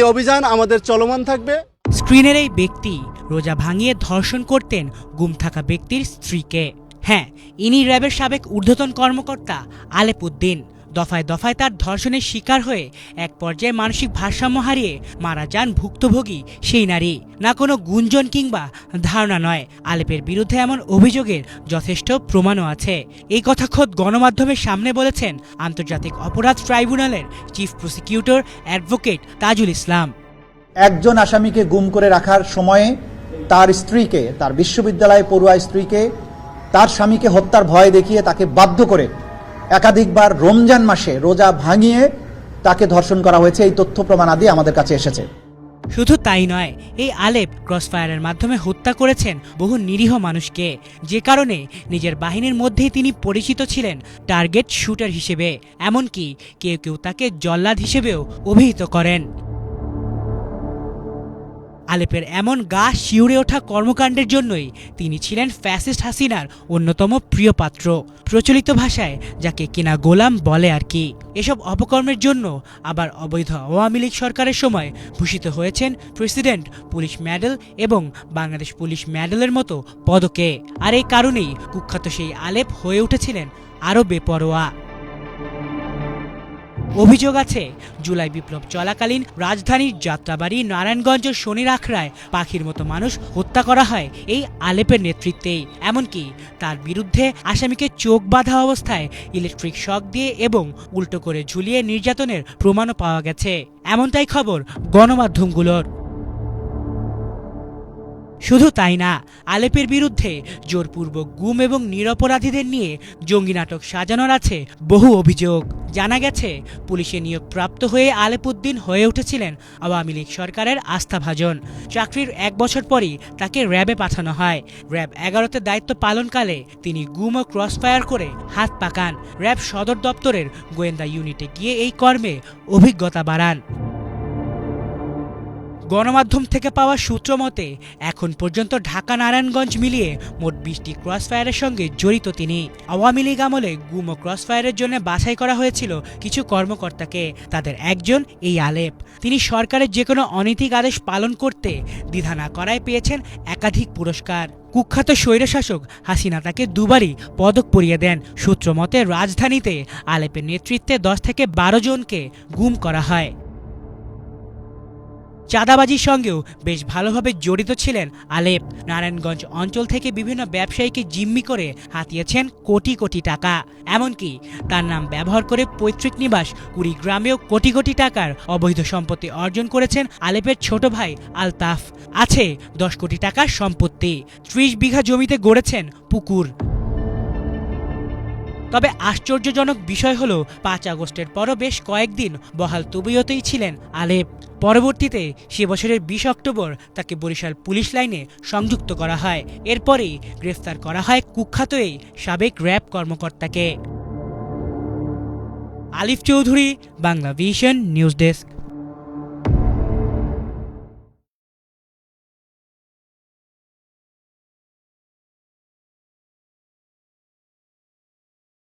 এই অভিযান আমাদের চলমান থাকবে। স্ক্রিনের এই ব্যক্তি রোজা ভাঙিয়ে ধর্ষণ করতেন গুম থাকা ব্যক্তির স্ত্রীকে। হ্যাঁ ইনি র্যাবের সাবেক ঊর্ধ্বতন কর্মকর্তা আলেপুদ্দিন। দফায় দফায় তার ধর্ষণের শিকার হয়ে এক পর্যায়ে মানসিক ভারসাম্য হারিয়ে মারা যান ভুক্তভোগী সেই নারী। না কোনো গুঞ্জন কিংবা ধারণা নয়, আলেপের বিরুদ্ধে এমন অভিযোগের যথেষ্ট প্রমাণও আছে। এই কথা খোদ গণমাধ্যমের সামনে বলেছেন আন্তর্জাতিক অপরাধ ট্রাইব্যুনালের chief prosecutor advocate Tajul Islam. একজন আসামিকে গুম করে রাখার সময়ে তার স্ত্রীকে, তার বিশ্ববিদ্যালয়ে পড়ুয়া স্ত্রীকে, তার স্বামীকে হত্যার ভয় দেখিয়ে তাকে বাধ্য করে একাধিকবার রমজান মাসে রোজা ভাঙিয়ে তাকে ধর্ষণ করা হয়েছে, এই তথ্য প্রমাণ আদি আমাদের কাছে এসেছে। শুধু তাই নয়, এই আলেপ ক্রসফায়ারের মাধ্যমে হত্যা করেছেন বহু নিরীহ মানুষকে। যে কারণে নিজের বাহিনীর মধ্যেই তিনি পরিচিত ছিলেন টার্গেট শুটার হিসেবে, এমনকি কেউ কেউ তাকে জল্লাদ হিসেবেও অভিহিত করেন। আলেপের এমন গা শিউরে ওঠা কর্মকাণ্ডের জন্যই তিনি ছিলেন ফ্যাসিস্ট হাসিনার অন্যতম প্রিয় পাত্র। প্রচলিত ভাষায়, যাকে কিনা গোলাম বলে আর কি। এসব অপকর্মের জন্য আবার অবৈধ আওয়ামী লীগ সরকারের সময় ভূষিত হয়েছেন প্রেসিডেন্ট, পুলিশ মেডেল এবং বাংলাদেশ পুলিশ মেডেলের মতো পদকে। আর এই কারণেই কুখ্যাত সেই আলেপ হয়ে উঠেছিলেন আরও বেপরোয়া। অভিযোগ আছে, জুলাই বিপ্লব চলাকালীন রাজধানীর যাত্রাবাড়ি নারায়ণগঞ্জ শনির আখড়ায় পাখির মতো মানুষ হত্যা করা হয় এই আলেপের নেতৃত্বেই। এমনকি তার বিরুদ্ধে আসামিকে চোখ বাঁধা অবস্থায় ইলেকট্রিক শক দিয়ে এবং উল্টো করে ঝুলিয়ে নির্যাতনের প্রমাণও পাওয়া গেছে। এমনটাই খবর গণমাধ্যমগুলোর। শুধু তাই না, আলেপের বিরুদ্ধে জোরপূর্বক গুম এবং নিরপরাধীদের নিয়ে জঙ্গি নাটক সাজানোর আছে বহু অভিযোগ। জানা গেছে, পুলিশে নিয়োগপ্রাপ্ত হয়ে আলেপুদ্দিন হয়ে উঠেছিলেন আওয়ামী লীগ সরকারের আস্থাভাজন। চাকরির এক বছর পরই তাকে র্যাবে পাঠানো হয়। র্যাব এগারোতে দায়িত্ব পালনকালে তিনি গুম ও ক্রসফায়ার করে হাত পাকান। র্যাব সদর দপ্তরের গোয়েন্দা ইউনিটে গিয়ে এই কর্মে অভিজ্ঞতা বাড়ান। গণমাধ্যম থেকে পাওয়া সূত্র মতে, এখন পর্যন্ত ঢাকা নারায়ণগঞ্জ মিলিয়ে মোট বিশটি ক্রসফায়ারের সঙ্গে জড়িত তিনি। আওয়ামী লীগ আমলে গুম ও ক্রসফায়ারের জন্য বাছাই করা হয়েছিল কিছু কর্মকর্তাকে। তাদের একজন এই আলেপ। তিনি সরকারের যে কোনো অনৈতিক আদেশ পালন করতে দ্বিধা না করায় পেয়েছেন একাধিক পুরস্কার। কুখ্যাত স্বৈরশাসক হাসিনা তাকে দুবারই পদক পরিয়ে দেন। সূত্র মতে, রাজধানীতে আলেপের নেতৃত্বে দশ থেকে বারো জনকে গুম করা হয়। চাঁদাবাজির সঙ্গেও বেশ ভালোভাবে জড়িত ছিলেন আলেপ। নারায়ণগঞ্জ অঞ্চল থেকে বিভিন্ন ব্যবসায়ীকে জিম্মি করে হাতিয়েছেন কোটি কোটি টাকা। এমনকি তার নাম ব্যবহার করে পৈতৃক নিবাস কুড়িগ্রামেও কোটি কোটি টাকার অবৈধ সম্পত্তি অর্জন করেছেন আলেপের ছোট ভাই আলতাফ। আছে দশ কোটি টাকার সম্পত্তি। ত্রিশ বিঘা জমিতে গড়েছেন পুকুর। তবে আশ্চর্যজনক বিষয় হল, পাঁচ আগস্টের পরও বেশ কয়েকদিন বহাল তবিয়তেই ছিলেন আলেপ। পরবর্তীতে সে বছরের বিশ অক্টোবর তাকে বরিশাল পুলিশ লাইনে সংযুক্ত করা হয়। এরপরেই গ্রেফতার করা হয় কুখ্যাত এই সাবেক র্যাব কর্মকর্তাকে। Alif Chowdhury, Bangla vision, news desk.